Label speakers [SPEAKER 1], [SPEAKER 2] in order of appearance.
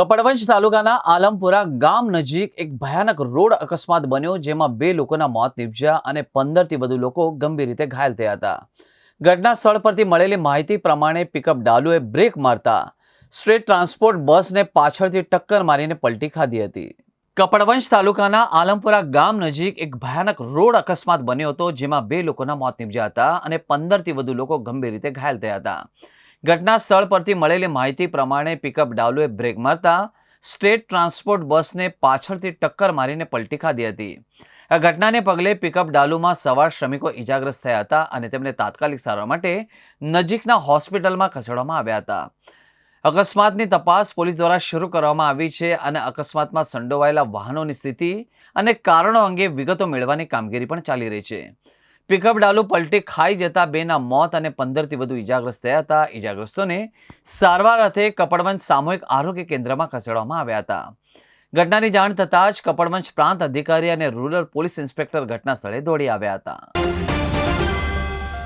[SPEAKER 1] કપડવંજ તાલુકાના આલમપુરા ગામ નજીક એક ભયાનક રોડ અકસ્માત બન્યો, જેમાં બે લોકોના મોત નીપજ્યા અને પંદરથી વધુ લોકો ગંભીર રીતે ઘાયલ થયા હતા. ઘટના સ્થળ પરથી મળેલી માહિતી પ્રમાણે પિકઅપ ડાલુએ બ્રેક મારતા સ્ટ્રેટ ટ્રાન્સપોર્ટ બસને પાછળથી ટક્કર મારીને પલટી ખાધી હતી. કપડવંશ તાલુકાના આલમપુરા ગામ નજીક એક ભયાનક રોડ અકસ્માત બન્યો હતો, જેમાં બે લોકોના મોત નીપજ્યા હતા અને પંદરથી વધુ લોકો ગંભીર રીતે ઘાયલ થયા હતા. ઘટના સ્થળ પરથી મળેલી માહિતી પ્રમાણે પિકઅપ ડાલુએ બ્રેક મારતા સ્ટેટ ટ્રાન્સપોર્ટ બસને પાછળથી ટક્કર મારીને પલટી ખાધી હતી. આ ઘટનાને પગલે પિકઅપ ડાલુમાં સવાર શ્રમિકો ઇજાગ્રસ્ત થયા હતા અને તેમને તાત્કાલિક સારવાર માટે નજીકના હોસ્પિટલમાં ખસેડવામાં આવ્યા હતા. અકસ્માતની તપાસ પોલીસ દ્વારા શરૂ કરવામાં આવી છે અને અકસ્માતમાં સંડોવાયેલા વાહનોની સ્થિતિ અને કારણો અંગે વિગતો મેળવવાની કામગીરી પણ ચાલી રહી છે. પિકઅપ ડાલુ પલટી ખાઈ જતા બેના મોત અને પંદરથી વધુ ઇજાગ્રસ્ત થયા હતા. ઇજાગ્રસ્તોને સારવાર અર્થે કપડવંજ સામૂહિક આરોગ્ય કેન્દ્રમાં ખસેડવામાં આવ્યા હતા. ઘટનાની જાણ થતાં જ કપડવંજ પ્રાંત અધિકારી અને રૂરલ પોલીસ ઇન્સ્પેક્ટર ઘટના સ્થળે દોડી આવ્યા હતા.